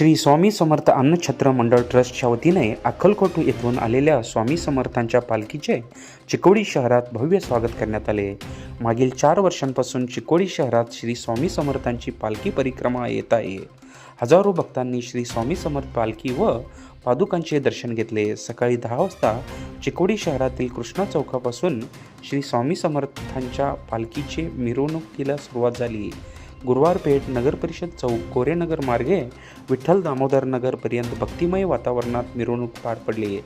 श्री स्वामी समर्थ अन्नछत्र मंडळ ट्रस्टच्या वतीने अक्कलकोट येथून आलेल्या स्वामी समर्थांच्या पालखीचे चिकोडी शहरात भव्य स्वागत करण्यात आले. मागील चार वर्षांपासून चिकोडी शहरात श्री स्वामी समर्थांची पालखी परिक्रमा येत आहे. हजारो भक्तांनी श्री स्वामी समर्थ पालखी व पादुकांचे दर्शन घेतले. सकाळी दहा वाजता चिकोडी शहरातील कृष्णा चौकापासून श्री स्वामी समर्थांच्या पालखीचे मिरवणुकीला सुरुवात झाली. गुरुवार पेठ नगर परिषद चौक कोरेनगर मार्गे विठ्ठल दामोदर नगरपर्यंत भक्तिमय वातावरणात मिरवणूक पार पडली.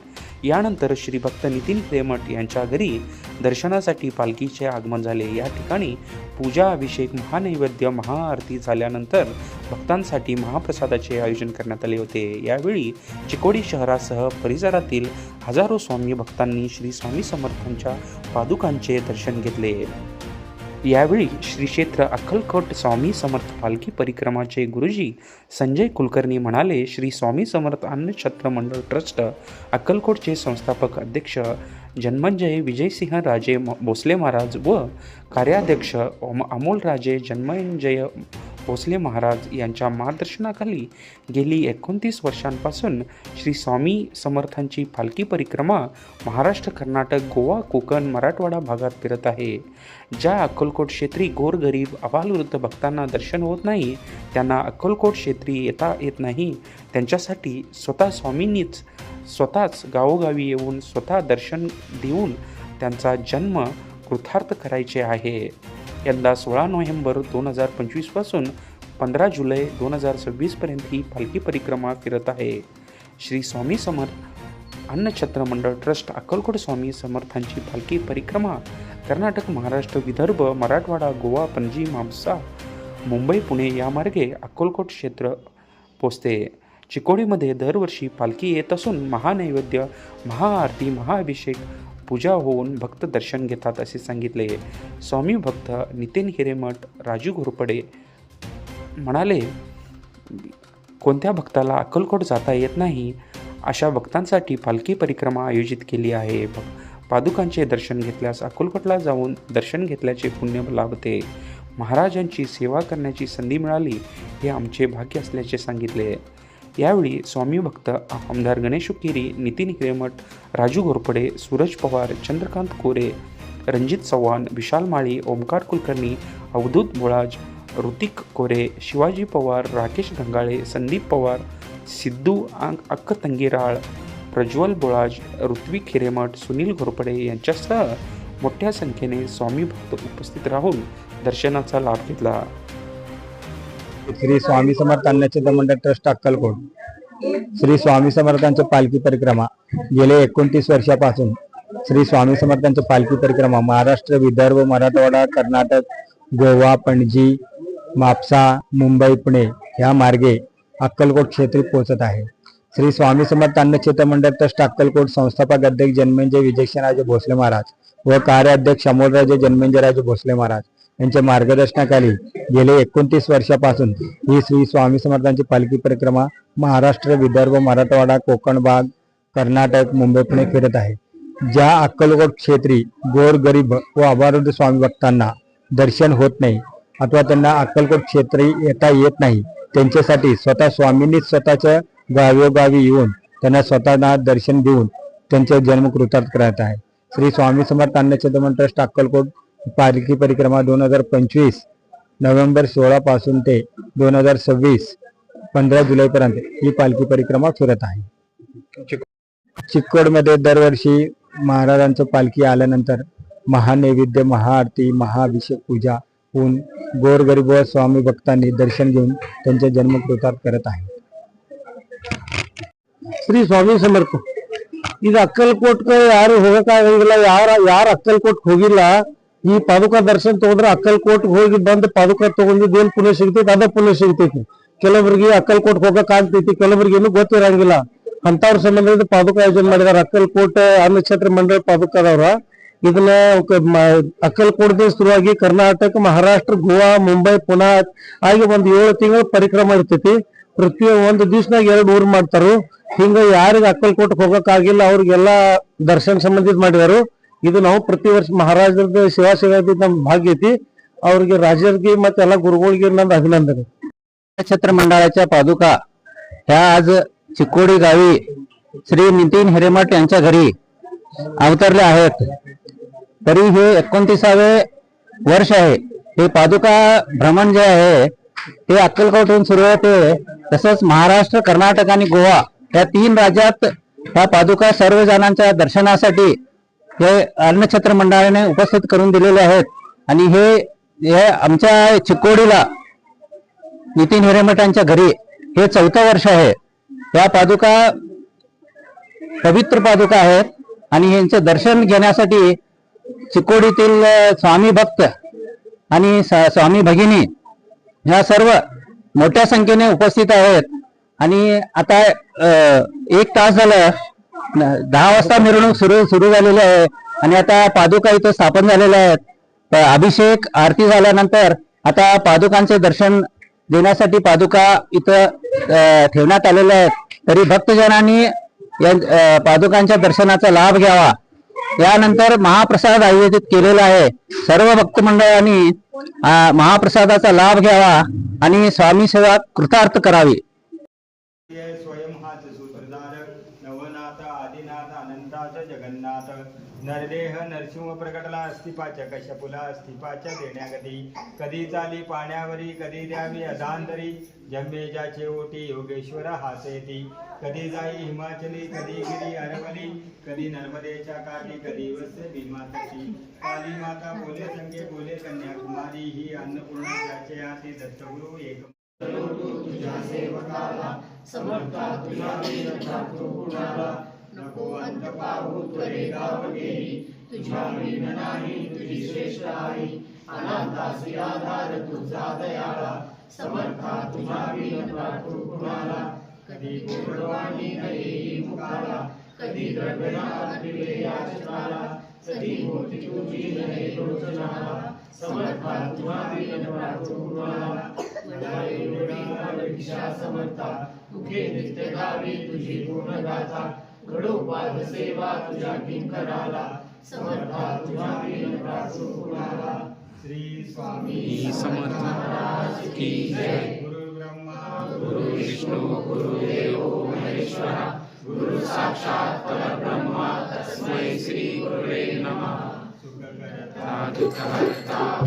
यानंतर श्री भक्त नितीन प्रेमट यांच्या घरी दर्शनासाठी पालखीचे आगमन झाले. या ठिकाणी पूजा अभिषेक महानैवेद्य महाआरती झाल्यानंतर भक्तांसाठी महाप्रसादाचे आयोजन करण्यात आले होते. यावेळी चिकोडी शहरासह परिसरातील हजारो स्वामी भक्तांनी श्री स्वामी समर्थांच्या पादुकांचे दर्शन घेतले. यावेळी श्री क्षेत्र अक्कलकोट स्वामी समर्थ पालखी परिक्रमाचे गुरुजी संजय कुलकर्णी म्हणाले श्री स्वामी समर्थ अन्नछत्र मंडळ ट्रस्ट अक्कलकोटचे संस्थापक अध्यक्ष जन्मंजय विजयसिंह राजे म- भोसले महाराज व कार्याध्यक्ष अमोल अमोलराजे जन्मंजय भोसले महाराज यांच्या मार्गदर्शनाखाली गेली एकोणतीस वर्षांपासून श्री स्वामी समर्थांची पालखी परिक्रमा महाराष्ट्र कर्नाटक गोवा कोकण मराठवाडा भागात फिरत आहे. ज्या अक्कलकोट क्षेत्री गोरगरीब अबालवृद्ध भक्तांना दर्शन होत नाही त्यांना अक्कलकोट क्षेत्री येता येत नाही. त्यांच्यासाठी स्वतः स्वामींनीच स्वतःच गावोगावी येऊन स्वतः दर्शन देऊन त्यांचा जन्म कृतार्थ करायचे आहे. यंदा सोळा नोव्हेंबर दोन हजार पंचवीसपासून पंधरा जुलै दोन हजार सव्वीसपर्यंत ही पालखी परिक्रमा फिरत आहे. श्री स्वामी समर्थ अन्नछत्र मंडळ ट्रस्ट अक्कलकोट स्वामी समर्थांची पालखी परिक्रमा कर्नाटक महाराष्ट्र विदर्भ मराठवाडा गोवा पणजी मामसा मुंबई पुणे या मार्गे अक्कलकोट क्षेत्र पोचते. चिकोडीमध्ये दरवर्षी पालखी येत असून महानैवेद्य महाआरती महाअभिषेक पूजा होऊन भक्त दर्शन घेतात असे सांगितले. स्वामी भक्त नितीन हिरेमठ राजू घोरपडे म्हणाले कोणत्या भक्ताला अक्कलकोट जाता येत नाही? अशा भक्तांसाठी पालखी परिक्रमा आयोजित केली आहे. पादुकांचे दर्शन घेतल्यास अक्कलकोटला जाऊन दर्शन घेतल्याचे पुण्य लाभते. महाराजांची सेवा करण्याची संधी मिळाली हे आमचे भाग्य असल्याचे सांगितले. यावेळी स्वामी भक्त आमदार गणेश केरी नितीन हिरेमठ राजू घोरपडे सूरज पवार चंद्रकांत कोरे रणजित चव्हाण विशाल माळी ओमकार कुलकर्णी अवधूत मुळाज ऋतिक कोरे शिवाजी पवार राकेश गंगाळे संदीप पवार सिद्धू आंग अक्क तंगीराळ प्रज्वल बोळाज ऋत्विक हिरेमठ सुनील घोरपडे यांच्यासह मोठ्या संख्येने स्वामी भक्त उपस्थित राहून दर्शनाचा लाभ घेतला. श्री स्वामी समर्थ अन्नछत्र मंडळ ट्रस्ट अक्कलकोट. श्री स्वामी समर्थांची पालखी परिक्रमा गेले एकोणतीस वर्षापासून श्री स्वामी समर्थांची पालखी परिक्रमा महाराष्ट्र विदर्भ मराठवाडा कर्नाटक गोवा पणजी मापसा मुंबई पुणे ह्या मार्गे अक्कलकोट क्षेत्री पोहोचत आहे. श्री स्वामी समर्थ अन्नक्षेत्र मंडळ ट्रस्ट अक्कलकोट संस्थापक अध्यक्ष जन्मेंजय विजयक्षराजे भोसले महाराज व कार्याध्यक्ष अमोलराजे जन्मेंजयराजे भोसले महाराज यांच्या मार्गदर्शनाखाली गेले एकोणतीस वर्षापासून ही श्री स्वामी समर्थांची पालखी परिक्रमा महाराष्ट्र विदर्भ मराठवाडा कोकण भाग कर्नाटक मुंबई पुणे फिरत आहे. ज्या अक्कलकोट क्षेत्री गोर गरीब व अभारुद्ध स्वामी भक्तांना दर्शन होत नाही अथवा त्यांना अक्कलकोट क्षेत्री येता येत नाही त्यांच्यासाठी स्वतः स्वामींनीच स्वतःच्या गावोगावी येऊन त्यांना स्वतःना दर्शन देऊन त्यांचा जन्म कृतार्थ करत आहे. श्री स्वामी समर्थ अन्नछत्रमन ट्रस्ट अक्कलकोट पालखी परिक्रमा दोन हजार पंचवीस नोव्हेंबर सोळा पासून ते दोन हजार सव्वीस पंधरा जुलैपर्यंत ही पालखी परिक्रमा फिरत आहे चिक्कोडमध्ये दरवर्षी महाराजांचं पालखी आल्यानंतर महानैवेद्य महाआरती महाअभिषेक पूजा होऊन गोरगरीब व स्वामी भक्तांनी दर्शन घेऊन त्यांचे जन्म कृतार्थ करत आहे ಶ್ರೀ ಸ್ವಾಮಿ ಸಮರ್ಥ ಇದು ಅಕ್ಕಲ್ಕೋಟ್ಗೆ ಯಾರು ಹೋಗಕ್ಕಾಗಂಗಿಲ್ಲ ಯಾರ ಯಾರು ಅಕ್ಕಲ್ಕೋಟ್ ಹೋಗಿಲ್ಲ ಈ ಪಾದುಕ ದರ್ಶನ ತಗೊಂಡ್ರೆ ಅಕ್ಕಲ್ಕೋಟ್ ಹೋಗಿ ಬಂದು ಪಾದುಕ ತಗೊಂಡಿದ್ ಏನ್ ಪುಣ್ಯ ಸಿಗ್ತೈತಿ? ಅದ ಪುಣ್ಯ ಸಿಗ್ತೈತಿ. ಕೆಲವರಿಗೆ ಅಕ್ಕಲ್ಕೋಟ್ ಹೋಗಕ್ ಆಗ್ತೈತಿ, ಕೆಲವರಿಗೆ ಏನು ಗೊತ್ತಿರಂಗಿಲ್ಲ. ಅಂತವ್ರ ಸಂಬಂಧ ಪಾದುಕ ಆಯೋಜನೆ ಮಾಡಿದಾರ. ಅಕ್ಕಲ್ಕೋಟೆ ಅನ್ನಕ್ಷೇತ್ರ ಮಂಡಳಿ ಪಾದುಕದವ್ರ. ಇದನ್ನ ಅಕ್ಕಲ್ಕೋಟ್ದಿಂದ ಶುರುವಾಗಿ ಕರ್ನಾಟಕ, ಮಹಾರಾಷ್ಟ್ರ, ಗೋವಾ, ಮುಂಬೈ, ಪುನಾ ಆಗಿ ಒಂದ್ ಏಳು ತಿಂಗಳ ಪರಿಕ್ರಮ ಇರ್ತೈತಿ. ಪ್ರತಿ ಒಂದು ದಿವ್ಸನಾಗ ಎರಡು ಊರು ಮಾಡ್ತಾರು. ಹಿಂಗ ಯಾರಿಗ ಅಕ್ಕಲ್ಕೋಟ್ ಹೋಗಕ್ ಆಗಿಲ್ಲ, ಅವ್ರಿಗೆಲ್ಲಾ ದರ್ಶನ ಸಂಬಂಧಿತ ಮಾಡಿದಾರು. ಇದು ನಾವು ಪ್ರತಿ ವರ್ಷ ಮಹಾರಾಜರದ ಸೇವಾ ಸೇವಾ ನಮ್ ಭಾಗ್ಯ ಐತಿ ಅವ್ರಿಗೆ ರಾಜರಿಗೆ ಮತ್ತೆ ಎಲ್ಲಾ ಗುರುಗಳಿಗೆ ನಂದು ಅಭಿನಂದನೆ छत्र मंडळाच्या पादुका ह्या आज चिकोडी गावी श्री नितीन हिरेमठ यांच्या घरी अवतरले आहेत तरी हे एकोणतीसावे वर्ष आहे हे पादुका भ्रमण जे आहे ते अक्कलकोटहून सुरू होते तसंच महाराष्ट्र कर्नाटक आणि गोवा या तीन राज्यात ह्या पादुका सर्व जणांच्या दर्शनासाठी हे अन्नछत्र मंडळाने उपस्थित करून दिलेले आहेत. आणि हे हे आमच्या चिकोडीला नितीन हिरेमठांच्या घरी हे चौथं वर्ष आहे. या पादुका पवित्र पादुका आहेत. आणि यांचे दर्शन घेण्यासाठी चिकोडीतील स्वामी भक्त आणि स्वामी भगिनी ह्या सर्व मोठ्या संख्येने उपस्थित आहेत. आणि आता एक तास झालं दहा वाजता मिरवणूक सुरू सुरू झालेली आहे. आणि आता पादुका इथं स्थापन झालेल्या आहेत. अभिषेक आरती झाल्यानंतर आता पादुकांचे दर्शन देण्यासाठी पादुका इथं ठेवण्यात आलेल्या आहेत. तरी भक्तजनांनी या पादुकांच्या दर्शनाचा लाभ घ्यावा. यानंतर महाप्रसाद आयोजित केलेला आहे. सर्व भक्त मंडळांनी महाप्रसादाचा लाभ घ्यावा आणि स्वामी सेवा कृतार्थ करावी. स्वयं हाच सूत्रधार नवनाथ आदिनाथ अनंताच जगन्नाथ. नरदेह नरसिंह प्रकटला अस्थिपाच्या कशपुला अस्थिपाच्या देण्यागती. कधी चाली पाण्यावरी कधी द्यावी अधांतरी. जंबेजाचे ओटी योगेश्वर हासेती. कधी जाई हिमाचली कधी गिरी अरवली कधी नर्मदेच्या काठी कधी वसे भीमातटी काली माता बोले संगे बोले कन्याकुमारी. ही अन्नपूर्णा ज्याचे हाती दत्तगुरु एक तुझ्या सेवकाला समर्था नको अंत पाहू त्वरे गाव गेली तुझ्या मीन नाही तुझी श्रेष्ठ आई अनाथासी आधार तुझा दयाळा समर्था तुझ्या मीन प्रार्थू कुणाला कधी गोडवाणी न मुखाला कधी द्रव्यनाथ याचनाला कधी होती तुझी नये लोचनाला समर्था तुझ्या मीन प्रार्थू कुणाला भिक्षा समर्था मुखे नित्य गावी तुझी पूर्ण गाथा. गडोपाद सेवा तुझ्या किंकराला समर्था तुझ्या वीर कुणाला श्री स्वामी समर्थ महाराज की जय. गुरु ब्रह्मा. गुरु विष्णू गुरु देव महेश्वरा. गुरु साक्षात परब्रह्मा तस्मै श्री गुरुवे नमः. सुख करता दुःख हरता